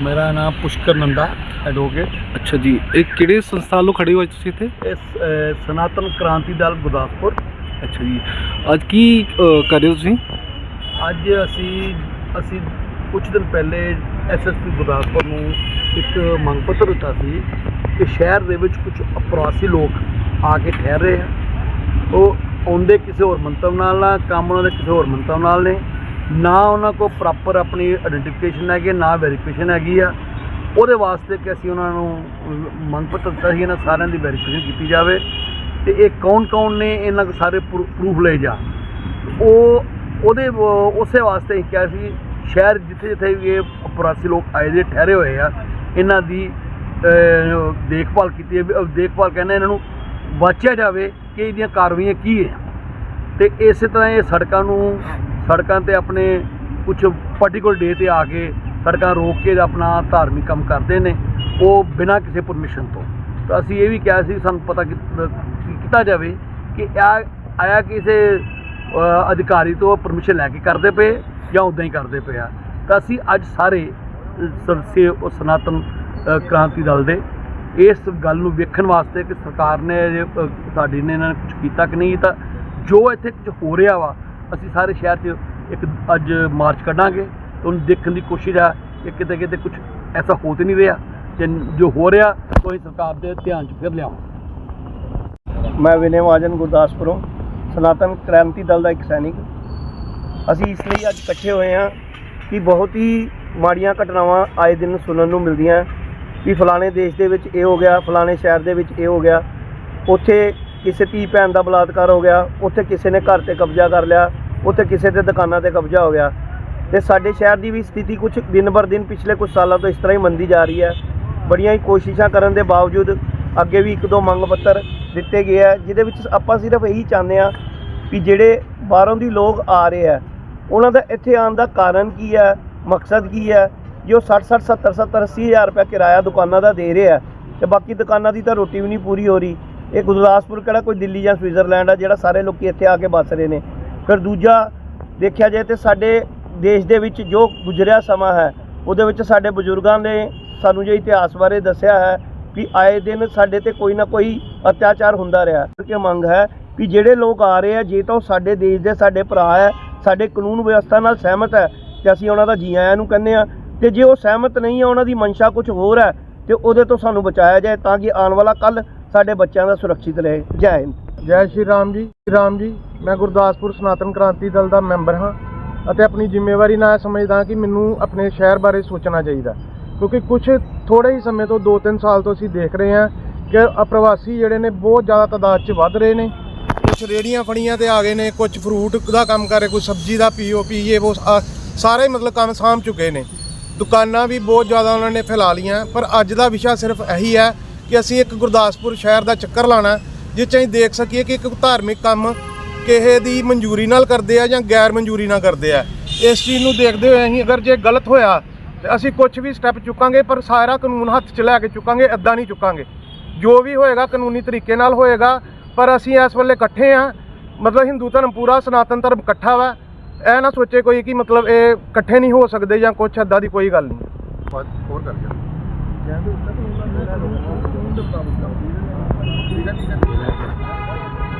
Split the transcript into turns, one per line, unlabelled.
ਮੇਰਾ ਨਾਮ ਪੁਸ਼ਕਰ ਨੰਦਾ ਐਡਵੋਕੇਟ
ਅੱਛਾ ਜੀ ਇਹ ਕਿਹੜੇ ਸੰਸਥਾ ਵੱਲੋਂ ਖੜੇ ਹੋ ਅੱਜ ਤੁਸੀਂ ਇੱਥੇ?
ਇਸ ਸਨਾਤਨ ਕ੍ਰਾਂਤੀ ਦਲ ਗੁਰਦਾਸਪੁਰ।
ਅੱਛਾ ਜੀ ਅੱਜ ਕੀ ਅ, ਕਰ ਰਹੇ ਹੋ ਤੁਸੀਂ?
ਅੱਜ ਅਸੀਂ ਅਸੀਂ ਕੁਝ ਦਿਨ ਪਹਿਲੇ ਐਸਐਸਪੀ ਗੁਰਦਾਸਪੁਰ ਨੂੰ ਇੱਕ ਮੰਗ ਪੱਤਰ ਦਿੱਤਾ ਸੀ ਕਿ ਸ਼ਹਿਰ ਦੇ ਵਿੱਚ ਕੁਝ ਅਪਰਾਸੀ ਲੋਕ ਆ ਕੇ ਠਹਿਰ ਰਹੇ ਆ। ਉਹ ਆਉਂਦੇ ਕਿਸੇ ਹੋਰ ਮੰਤਵ ਨਾਲ ਨਾ ਕੰਮ ਉਹਨਾਂ ਦੇ ਕਿਸੇ ਹੋਰ ਮੰਤਵ ਨਾਲ ਨੇ। ਨਾ ਉਹਨਾਂ ਕੋਲ ਪ੍ਰੋਪਰ ਆਪਣੀ ਆਇਡੈਂਟੀਫਿਕੇਸ਼ਨ ਹੈਗੀ, ਨਾ ਵੈਰੀਫਿਕੇਸ਼ਨ ਹੈਗੀ ਆ। ਉਹਦੇ ਵਾਸਤੇ ਕਿ ਅਸੀਂ ਉਹਨਾਂ ਨੂੰ ਮੰਗ ਪੱਤਰ ਦਿੱਤਾ ਸੀ, ਇਹਨਾਂ ਸਾਰਿਆਂ ਦੀ ਵੈਰੀਫਿਕੇਸ਼ਨ ਕੀਤੀ ਜਾਵੇ। ਤੇ ਇਹ ਕੌਣ ਕੌਣ ਨੇ, ਇਹਨਾਂ ਕੋ ਸਾਰੇ ਪ੍ਰੂਫ ਲਏ ਜਾ। ਉਹ, ਉਹਦੇ ਉਸੇ ਵਾਸਤੇ ਹੀ ਕਿਹਾ ਸੀ, ਸ਼ਹਿਰ ਜਿੱਥੇ ਜਿੱਥੇ ਵੀ ਇਹ ਪ੍ਰਵਾਸੀ ਲੋਕ ਆਏ ਦੇ, ਠਹਿਰੇ ਹੋਏ ਆ, ਇਹਨਾਂ ਦੀ ਦੇਖਭਾਲ ਕੀਤੀ ਜਾਵੇ। ਦੇਖਭਾਲ ਕਹਿੰਦੇ ਇਹਨਾਂ ਨੂੰ ਵਾਚਿਆ ਜਾਵੇ ਕਿ ਇਹਦੀਆਂ ਕਾਰਵਾਈਆਂ ਕੀ ਹੈ। ਤੇ ਇਸੇ ਤਰ੍ਹਾਂ ਇਹ ਸੜਕਾਂ ਨੂੰ ਸੜਕਾਂ ਤੇ ਆਪਣੇ ਕੁਝ ਪਾਰਟਿਕੂਲਰ ਡੇ ਤੇ ਆ ਕੇ ਸੜਕਾਂ ਰੋਕ ਕੇ ਆਪਣਾ ਧਾਰਮਿਕ ਕੰਮ ਕਰਦੇ ਨੇ ਉਹ ਬਿਨਾਂ ਕਿਸੇ ਪਰਮਿਸ਼ਨ ਤੋਂ। ਤਾਂ ਅਸੀਂ ਇਹ ਵੀ ਕਿਹਾ ਸੀ ਸਾਨੂੰ ਪਤਾ ਕੀ- ਕੀ- ਕੀਤਾ ਜਾਵੇ ਕਿ ਆ ਆਇਆ ਕਿਸੇ ਅਧਿਕਾਰੀ ਤੋਂ ਪਰਮਿਸ਼ਨ ਲੈ ਕੇ ਕਰਦੇ ਪਏ ਜਾਂ ਉਦਾਂ ਹੀ ਕਰਦੇ ਪਏ ਆ। ਤਾਂ ਅਸੀਂ ਅੱਜ ਸਾਰੇ ਸਰਸੇ ਉਹ ਸਨਾਤਨ ਕ੍ਰਾਂਤੀ ਦਲ ਦੇ ਇਸ ਗੱਲ ਨੂੰ ਵੇਖਣ ਵਾਸਤੇ ਕਿ ਸਰਕਾਰ ਨੇ ਜੇ, ਅ, ਸਾਡੀ ਨੇ ਇਹਨਾਂ ਨੇ ਕੁਝ ਕੀਤਾ ਕਿ ਨਹੀਂ ਤਾਂ ਜੋ ਇੱਥੇ ਕੁਝ ਹੋ ਰਿਹਾ ਵਾ ਅਸੀਂ ਸਾਰੇ ਸ਼ਹਿਰ 'ਚ ਇੱਕ ਅੱਜ ਮਾਰਚ ਕੱਢਾਂਗੇ ਉਹਨੂੰ ਦੇਖਣ ਦੀ ਕੋਸ਼ਿਸ਼ ਆ ਕਿ ਕਿਤੇ ਕਿਤੇ ਕੁਝ ਐਸਾ ਹੋ ਤੇ ਨਹੀਂ ਰਿਹਾ ਤੇ ਜੋ ਹੋ ਰਿਹਾ ਕੋਈ ਸਰਕਾਰ ਦੇ ਧਿਆਨ 'ਚ ਫਿਰ ਲਿਆਓ
ਮੈਂ ਵਿਨੇ ਮਹਾਜਨ ਗੁਰਦਾਸਪੁਰੋਂ, ਸਨਾਤਨ ਕ੍ਰਾਂਤੀ ਦਲ ਦਾ ਇੱਕ ਸੈਨਿਕ। ਅਸੀਂ ਇਸ ਲਈ ਅੱਜ ਇਕੱਠੇ ਹੋਏ ਹਾਂ ਕਿ ਬਹੁਤ ਹੀ ਮਾੜੀਆਂ ਘਟਨਾਵਾਂ ਆਏ ਦਿਨ ਸੁਣਨ ਨੂੰ ਮਿਲਦੀਆਂ। ਕਿ ਫਲਾਣੇ ਦੇਸ਼ ਦੇ ਵਿੱਚ ਇਹ ਹੋ ਗਿਆ, ਫਲਾਣੇ ਸ਼ਹਿਰ ਦੇ ਵਿੱਚ ਇਹ ਹੋ ਗਿਆ। ਉੱਥੇ ਕਿਸੇ ਧੀ ਭੈਣ ਦਾ ਬਲਾਤਕਾਰ ਹੋ ਗਿਆ, ਉੱਥੇ ਕਿਸੇ ਨੇ ਘਰ ਤੇ ਕਬਜ਼ਾ ਕਰ ਲਿਆ, ਉੱਥੇ ਕਿਸੇ ਦੇ ਦੁਕਾਨਾਂ ਤੇ ਕਬਜ਼ਾ ਹੋ ਗਿਆ। ਤੇ ਸਾਡੇ ਸ਼ਹਿਰ ਦੀ ਵੀ ਸਥਿਤੀ ਕੁਝ ਦਿਨ ਬਰ ਦਿਨ ਪਿਛਲੇ ਕੁਝ ਸਾਲਾਂ ਤੋਂ ਇਸ ਤਰ੍ਹਾਂ ਹੀ ਮੰਦੀ ਜਾ ਰਹੀ ਹੈ। ਬੜੀਆਂ ਹੀ ਕੋਸ਼ਿਸ਼ਾਂ ਕਰਨ ਦੇ ਬਾਵਜੂਦ ਅੱਗੇ ਵੀ ਇੱਕ ਦੋ ਮੰਗ ਪੱਤਰ ਦਿੱਤੇ ਗਏ ਆ ਜਿਹਦੇ ਵਿੱਚ ਆਪਾਂ ਸਿਰਫ ਇਹੀ ਚਾਹੁੰਦੇ ਆ ਵੀ ਜਿਹੜੇ ਬਾਹਰੋਂ ਦੀ ਲੋਕ ਆ ਰਹੇ ਆ ਉਹਨਾਂ ਦਾ ਇੱਥੇ ਆਉਣ ਦਾ ਕਾਰਨ ਕੀ ਹੈ, ਮਕਸਦ ਕੀ ਹੈ? ਜੋ 60 60 70 70 80 ਹਜ਼ਾਰ ਰੁਪਏ ਕਿਰਾਇਆ ਦੁਕਾਨਾਂ ਦਾ ਦੇ ਰਹੇ ਆ ਤੇ ਬਾਕੀ ਦੁਕਾਨਾਂ ਦੀ ਤਾਂ ਰੋਟੀ ਵੀ ਨਹੀਂ ਪੂਰੀ ਹੋ ਰਹੀ। ਇਹ ਗੁਰਦਾਸਪੁਰ ਕਿਹੜਾ ਕੋਈ ਦਿੱਲੀ ਜਾਂ ਸਵਿਟਜ਼ਰਲੈਂਡ ਆ, ਜਿਹੜਾ ਸਾਰੇ ਲੋਕੀ ਇੱਥੇ ਆ ਕੇ ਵੱਸ ਰਹੇ ਨੇ। ਫਿਰ ਦੂਜਾ ਦੇਖਿਆ ਜਾਏ ਤੇ ਸਾਡੇ ਦੇਸ਼ ਦੇ ਵਿੱਚ ਜੋ ਗੁਜ਼ਰਿਆ ਸਮਾਂ ਹੈ, ਉਹਦੇ ਵਿੱਚ ਸਾਡੇ ਬਜ਼ੁਰਗਾਂ ਨੇ ਸਾਨੂੰ ਜੋ ਇਤਿਹਾਸ ਬਾਰੇ ਦੱਸਿਆ ਹੈ ਕਿ ਆਏ ਦਿਨ ਸਾਡੇ ਤੇ ਕੋਈ ਨਾ ਕੋਈ ਅਤਿਆਚਾਰ ਹੁੰਦਾ ਰਿਹਾ। ਕਿ ਮੰਗ ਹੈ ਕਿ ਜਿਹੜੇ ਲੋਕ ਆ ਰਹੇ ਆ, ਜੇ ਤਾਂ ਉਹ ਸਾਡੇ ਦੇਸ਼ ਦੇ ਸਾਡੇ ਭਰਾ ਹੈ, ਸਾਡੇ ਕਾਨੂੰਨ ਵਿਵਸਥਾ ਨਾਲ ਸਹਿਮਤ ਹੈ, ਤੇ ਅਸੀਂ ਉਹਨਾਂ ਦਾ ਜੀ ਆਇਆਂ ਨੂੰ ਕਹਿੰਦੇ ਆ ਤੇ ਜੇ ਉਹ ਸਹਿਮਤ ਨਹੀਂ ਹੈ ਉਹਨਾਂ ਦੀ ਮਨਸ਼ਾ ਕੁਝ ਹੋਰ ਹੈ, ਤੇ ਉਹਦੇ ਤੋਂ ਸਾਨੂੰ ਬਚਾਇਆ ਜਾਏ, ਤਾਂ ਕਿ ਆਉਣ ਵਾਲਾ ਕੱਲ ਸਾਡੇ ਬੱਚਿਆਂ ਦਾ ਸੁਰੱਖਿਅਤ ਰਹੇ। ਜੈ ਹਿੰਦ।
ਜੈ ਸ਼੍ਰੀ ਰਾਮ ਜੀ। ਸ਼੍ਰੀ ਰਾਮ ਜੀ, ਮੈਂ ਗੁਰਦਾਸਪੁਰ ਸਨਾਤਨ ਕ੍ਰਾਂਤੀ ਦਲ ਦਾ ਮੈਂਬਰ ਹਾਂ ਅਤੇ ਆਪਣੀ ਜ਼ਿੰਮੇਵਾਰੀ ਨਾਲ ਸਮਝਦਾ ਕਿ ਮੈਨੂੰ ਆਪਣੇ ਸ਼ਹਿਰ ਬਾਰੇ ਸੋਚਣਾ ਚਾਹੀਦਾ ਕਿਉਂਕਿ ਕੁਝ ਥੋੜੇ ਹੀ ਸਮੇਂ ਤੋਂ 2-3 ਸਾਲ ਤੋਂ ਅਸੀਂ ਦੇਖ ਰਹੇ ਹਾਂ ਕਿ ਅਪ੍ਰਵਾਸੀ ਜਿਹੜੇ ਨੇ, ਬਹੁਤ ਜ਼ਿਆਦਾ ਤਾਦਾਦ 'ਚ ਵੱਧ ਰਹੇ ਨੇ। ਕੁਝ ਰੇੜੀਆਂ ਫੜੀਆਂ ਤੇ ਆ ਗਏ ਨੇ ਕੁਝ ਫਰੂਟ ਦਾ ਕੰਮ ਕਰ ਰਹੇ ਕੁਝ ਸਬਜ਼ੀ ਦਾ ਪੀਓ ਪੀਏ ਉਹ ਸਾਰੇ ਮਤਲਬ ਕੰਮ ਸਾਂਭ ਚੁੱਕੇ ਨੇ। ਦੁਕਾਨਾਂ ਵੀ ਬਹੁਤ ਜ਼ਿਆਦਾ ਉਹਨਾਂ ਨੇ ਫੈਲਾ ਲੀਆਂ ਪਰ ਅੱਜ ਦਾ ਵਿਸ਼ਾ ਸਿਰਫ ਇਹੀ ਹੈ ਕਿ ਅਸੀਂ ਇੱਕ ਗੁਰਦਾਸਪੁਰ ਸ਼ਹਿਰ ਦਾ ਚੱਕਰ ਲਾਣਾ ਜਿਸ 'ਚ ਅਸੀਂ ਦੇਖ ਸਕੀਏ ਕਿ ਇੱਕ ਧਾਰਮਿਕ ਕੰਮ ਕਿਸੇ ਦੀ ਮਨਜ਼ੂਰੀ ਨਾਲ ਕਰਦੇ ਆ ਜਾਂ ਗੈਰ ਮਨਜ਼ੂਰੀ ਨਾਲ ਕਰਦੇ ਆ। ਇਸ ਚੀਜ਼ ਨੂੰ ਦੇਖਦੇ ਹੋਏ ਅਸੀਂ ਅਗਰ ਜੇ ਗਲਤ ਹੋਇਆ, ਤੇ ਅਸੀਂ ਕੁਝ ਵੀ ਸਟੈਪ ਚੁੱਕਾਂਗੇ, ਪਰ ਸਾਰਾ ਕਾਨੂੰਨ ਹੱਥ 'ਚ ਲੈ ਕੇ ਚੁੱਕਾਂਗੇ ਐਦਾਂ ਨਹੀਂ ਚੁੱਕਾਂਗੇ। ਜੋ ਵੀ ਹੋਏਗਾ ਕਾਨੂੰਨੀ ਤਰੀਕੇ ਨਾਲ ਹੋਏਗਾ, ਪਰ ਅਸੀਂ ਇਸ ਵੇਲੇ ਇਕੱਠੇ ਆ। ਮਤਲਬ ਹਿੰਦੂ ਧਰਮ ਪੂਰਾ ਸਨਾਤਨ ਧਰਮ ਇਕੱਠਾ ਵਾ। ਇਹ ਨਾ ਸੋਚੇ ਕੋਈ ਕਿ ਮਤਲਬ ਇਹ ਇਕੱਠੇ ਨਹੀਂ ਹੋ ਸਕਦੇ ਜਾਂ ਕੁਛ ਐਦਾਂ ਦੀ ਕੋਈ ਗੱਲ ਨਹੀਂ।
ਹੋਰ ਕਰ ਗਿਆ
ਜਾਂਦੇ ਉੱਤਰ ਉਹਨਾਂ ਨੂੰ
ਉਹਨਾਂ ਨੂੰ ਦਬਾਉਂਦਾ ਠੀਕ ਹੈ ਠੀਕ ਹੈ